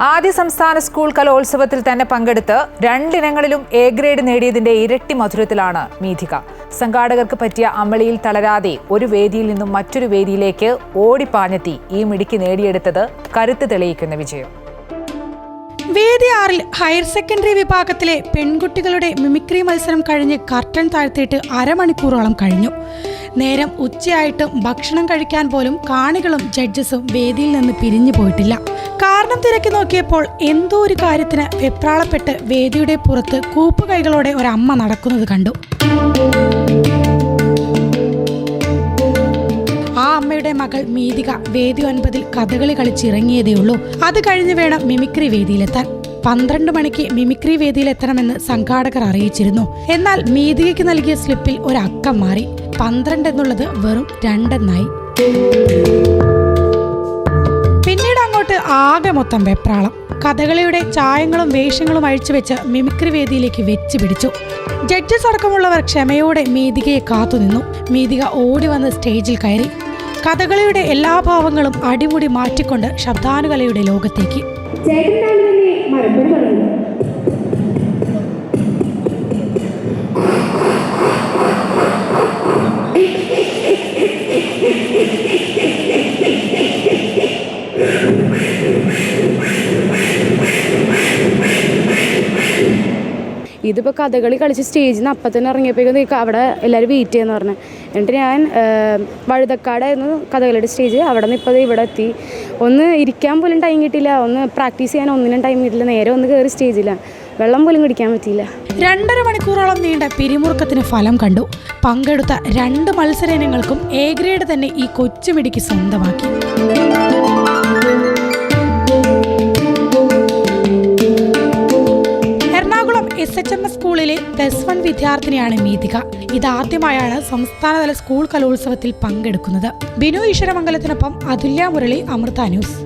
ആദ്യ സംസ്ഥാന സ്കൂൾ കലോത്സവത്തിൽ തന്നെ പങ്കെടുത്ത് രണ്ടിനങ്ങളിലും എ ഗ്രേഡ് നേടിയതിന്റെ ഇരട്ടി മധുരത്തിലാണ് മീഥിക. സംഘാടകർക്ക് പറ്റിയ അമളിയിൽ തളരാതെ ഒരു വേദിയിൽ നിന്നും മറ്റൊരു വേദിയിലേക്ക് ഓടിപ്പാഞ്ഞെത്തി ഈ മിടിക്ക് നേടിയെടുത്തത് കരുത്ത് തെളിയിക്കുന്ന വിജയം. വേദി ആറിൽ ഹയർ സെക്കൻഡറി വിഭാഗത്തിലെ പെൺകുട്ടികളുടെ മിമിക്രി മത്സരം കഴിഞ്ഞ് കർട്ടൻ താഴ്ത്തിയിട്ട് അരമണിക്കൂറോളം കഴിഞ്ഞു. നേരം ഉച്ചയായിട്ടും ഭക്ഷണം കഴിക്കാൻ പോലും കാണികളും ജഡ്ജസും വേദിയിൽ നിന്ന് പിരിഞ്ഞു പോയിട്ടില്ല. കാരണം തിരക്കി നോക്കിയപ്പോൾ എന്തോ ഒരു കാര്യത്തിന് വെപ്രാളപ്പെട്ട് വേദിയുടെ പുറത്ത് കൂപ്പുകൈകളോടെ ഒരമ്മ നടക്കുന്നത് കണ്ടു. ആ അമ്മയുടെ മകൾ മീതിക വേദി ഒൻപതിൽ കഥകളി കളിച്ചിറങ്ങിയതേയുള്ളൂ അത് കഴിഞ്ഞ് വേണം മിമിക്രി വേദിയിലെത്താൻ. പന്ത്രണ്ട് മണിക്ക് മിമിക്രി വേദിയിലെത്തണമെന്ന് സംഘാടകർ അറിയിച്ചിരുന്നു. എന്നാൽ മീതികയ്ക്ക് നൽകിയ സ്ലിപ്പിൽ ഒരു മാറി. പന്ത്രണ്ട് എന്നുള്ളത് വെറും രണ്ടെന്നായി പിന്നീട് അങ്ങോട്ട് ആകെ മൊത്തം വെപ്രാളം. കഥകളിയുടെ ചായങ്ങളും വേഷങ്ങളും അഴിച്ചു വെച്ച് മിമിക്രി വേദിയിലേക്ക് വെച്ച് പിടിച്ചു. ജഡ്ജസ് അടക്കമുള്ളവർ ക്ഷമയോടെ മീതികയെ കാത്തുനിന്നു മീതിക ഓടി വന്ന് സ്റ്റേജിൽ കയറി. കഥകളിയുടെ എല്ലാ ഭാവങ്ങളും അടിമുടി മാറ്റിക്കൊണ്ട് ശബ്ദാനുകലയുടെ ലോകത്തേക്ക്. ചേട്ടൻ മറുപടി പറഞ്ഞു. ഇതിപ്പോൾ കഥകളി കളിച്ച് സ്റ്റേജിൽ നിന്ന് അപ്പം തന്നെ ഇറങ്ങിയപ്പോഴേക്കും അവിടെ എല്ലാവരും വെയിറ്റ് ചെയ്യുന്ന പറഞ്ഞു. എന്നിട്ട് ഞാൻ വഴുതക്കാടായിരുന്നു കഥകളിയുടെ സ്റ്റേജ് അവിടെ നിന്ന് ഇപ്പോൾ ഇവിടെ എത്തി. ഒന്ന് ഇരിക്കാൻ പോലും ടൈം കിട്ടിയില്ല. ഒന്ന് പ്രാക്ടീസ് ചെയ്യാൻ ഒന്നിനും ടൈം കിട്ടില്ല നേരെ ഒന്ന് കയറി സ്റ്റേജിലാണ് വെള്ളം പോലും കുടിക്കാൻ പറ്റിയില്ല. രണ്ടര മണിക്കൂറോളം നീണ്ട പിരിമുറുക്കത്തിന് ഫലം കണ്ടു. പങ്കെടുത്ത രണ്ട് മത്സര ഇനങ്ങൾക്കും എ ഗ്രേഡ് തന്നെ ഈ കൊച്ചുമിടിക്ക് സ്വന്തമാക്കി. എസ് എച്ച് എം എസ് സ്കൂളിലെ പ്ലസ് വൺ വിദ്യാർത്ഥിനിയാണ് മീതിക. ഇതാദ്യമായാണ് സംസ്ഥാനതല സ്കൂൾ കലോത്സവത്തിൽ പങ്കെടുക്കുന്നത്. ബിനു ഈശ്വരമംഗലത്തിനൊപ്പം അതുല്യ മുരളി അമൃത ന്യൂസ്.